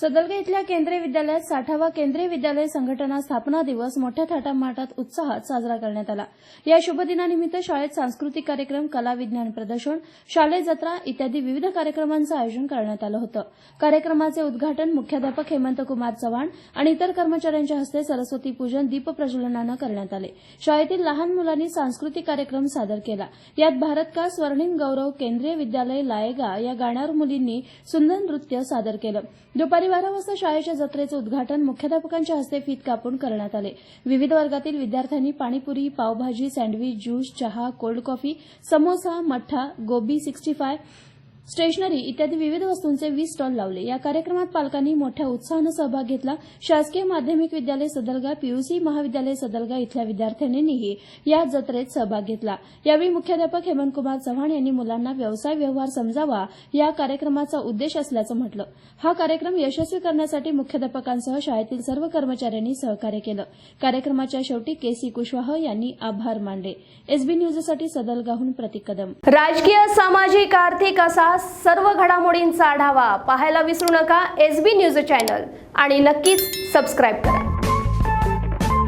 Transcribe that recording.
सदलगा इथल्या केंद्रीय विद्यालयात साठावा केंद्रीय विद्यालय संघटना स्थापना दिवस मोठ्या थाटामाटात उत्साहात साजरा करण्यात आला. या शुभदिनानिमित्त शाळेत सांस्कृतिक कार्यक्रम कला विज्ञान प्रदर्शन शालेय जत्रा इत्यादी विविध कार्यक्रमांचं आयोजन करण्यात आलं होतं. कार्यक्रमाचे उद्घाटन मुख्याध्यापक हेमंत कुमार चव्हाण आणि इतर कर्मचाऱ्यांच्या हस्ते सरस्वती पूजन दीपप्रज्वलनानं करण्यात आले. शाळेतील लहान मुलांनी सांस्कृतिक कार्यक्रम सादर केला. यात भारत का स्वर्णिम गौरव केंद्रीय विद्यालय लायगा या गाण्यावर मुलींनी सुंदर नृत्य सादर केलं. दुपारी बारा वाजता शाळेच्या जत्रेचं उद्घाटन मुख्याध्यापकांच्या हस्ते फीत कापून करण्यात आले. विविध वर्गातील विद्यार्थ्यांनी पाणीपुरी पावभाजी सँडविच ज्यूस चहा कोल्ड कॉफी समोसा मठ्ठा गोबी सिक्स्टी फाय स्टेशनरी इत्यादी विविध वस्तूंचे वीस स्टॉल लावले. या कार्यक्रमात पालकांनी मोठ्या उत्साहानं सहभाग घेतला. शासकीय माध्यमिक विद्यालय सदलगा पीयूसी महाविद्यालय सदलगा इथल्या विद्यार्थ्यांनीही या जत्रेत सहभाग घेतला. यावेळी मुख्याध्यापक हेमंतकुमार चव्हाण यांनी मुलांना व्यवसाय व्यवहार समजावा या कार्यक्रमाचा उद्देश असल्याचं म्हटलं. हा कार्यक्रम यशस्वी करण्यासाठी मुख्याध्यापकांसह शाळेतील सर्व कर्मचाऱ्यांनी सहकार्य केलं. कार्यक्रमाच्या शेवटी के सी कुशवाह यांनी आभार मानले. एसबी न्यूजसाठी सदलगाहून प्रतीक कदम. राजकीय सामाजिक आर्थिक असा सर्व घडामोडींचा आढावा पाहायला विसरू नका एस बी न्यूज चॅनल. आणि नक्कीच सबस्क्राईब करा.